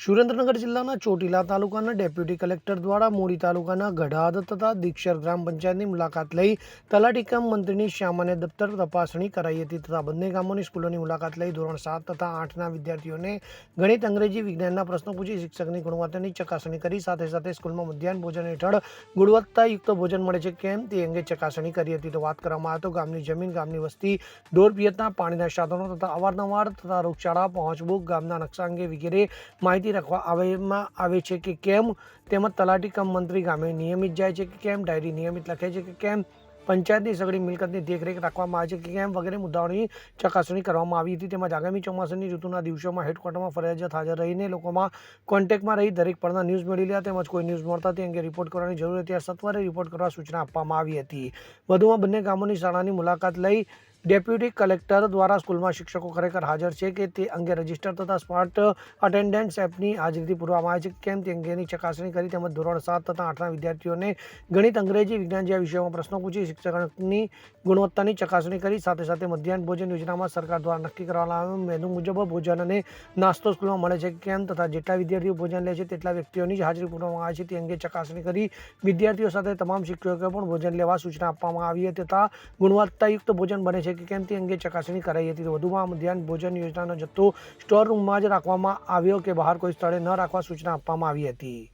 સુરેન્દ્રનગર જિલ્લાના ચોટીલા તાલુકાના deputy collector દ્વારા મોડી તાલુકાના ગઢાદ તથા દીક્ષર ગ્રામ પંચાયતની મુલાકાત લઈ તલાટી કામ મંત્રીની સામાન્ય દફતર તપાસણી કરાઈ હતી તથા બંને ગામોની સ્કૂલોની મુલાકાત લઈ ધોરણ સાત તથા આઠના વિદ્યાર્થીઓને ગણિત, અંગ્રેજી, વિજ્ઞાનના પ્રશ્નો પૂછી શિક્ષકની ગુણવત્તાની ચકાસણી કરી. સાથે સાથે સ્કૂલમાં મધ્યાહન ભોજન હેઠળ ગુણવત્તાયુક્ત ભોજન મળે છે કેમ તે અંગે ચકાસણી કરી હતી. તો વાત કરવામાં આવે તો ગામની જમીન, ગામની વસ્તી, ઢોર પિયતના પાણીના સાધનો તથા અવારનવાર તથા રોગચાળા પહોંચબુક ગામના નકશા અંગે વગેરે માહિતી રાખવા આવેમાં આવે છે કે કેમ તેમજ તલાટી કમ મંત્રી ગામે નિયમિત જાય છે કે કેમ, ડાયરી નિયમિત લખે છે કે કેમ, પંચાયતની સગળી મિલકતની દેખરેખ રાખવામાં આવે છે કે કેમ વગેરે મુદ્દાઓની ચકાસણી કરવામાં આવી હતી. તેમજ આગામી ચોમાસાની ઋતુના દિવસોમાં હેડક્વાર્ટરમાં ફરજિયાત હાજર રહીને લોકોમાં કોન્ટેક્ટમાં રહી દરેક પડના ન્યૂઝ મેળવી રહ્યા તેમજ કોઈ ન્યૂઝ મળતા તે અંગે રિપોર્ટ કરવાની જરૂર હતી. આ સત્વરે રિપોર્ટ કરવા સૂચના આપવામાં આવી હતી. વધુમાં બંને ગામોની શાળાની મુલાકાત લઈ ડેપ્યુટી કલેક્ટર દ્વારા સ્કૂલમાં શિક્ષકો ખરેખર હાજર છે કે તે અંગે રજિસ્ટર તથા સ્માર્ટ અટેન્ડન્સ એપની હાજરી પૂરવામાં આવે છે. કેમ તે અંગેની ચકાસણી કરી તેમજ ધોરણ સાત તથા આઠના વિદ્યાર્થીઓને ગણિત, અંગ્રેજી, વિજ્ઞાન જેવા વિષયોમાં પ્રશ્નો પૂછી શિક્ષકની ગુણવત્તાની ચકાસણી કરી. સાથે સાથે મધ્યાહન ભોજન યોજનામાં સરકાર દ્વારા નક્કી કરવામાં આવ્યું મેનુ મુજબ ભોજન અને નાસ્તો સ્કૂલમાં મળે છે. કેમ તથા જેટલા વિદ્યાર્થીઓ ભોજન લે છે તેટલા વ્યક્તિઓની જ હાજરી પૂરવામાં આવે છે. તે અંગે ચકાસણી કરી વિદ્યાર્થીઓ સાથે તમામ શિક્ષકોએ પણ ભોજન લેવા સૂચના આપવામાં આવી હતી તથા ગુણવત્તાયુક્ત ભોજન બને છે. કે કેમ તે અંગે ચકાસણી કરાઈ હતી. વધુમાં મધ્યાહન ભોજન યોજનાનો જથ્થો સ્ટોર રૂમમાં જ રાખવામાં આવ્યો કે બહાર કોઈ સ્થળે ન રાખવા સૂચના આપવામાં આવી હતી.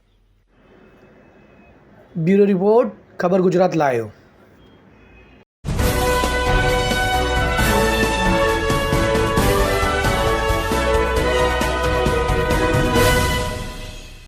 બ્યુરો રિપોર્ટ, ખબર ગુજરાત લાયો.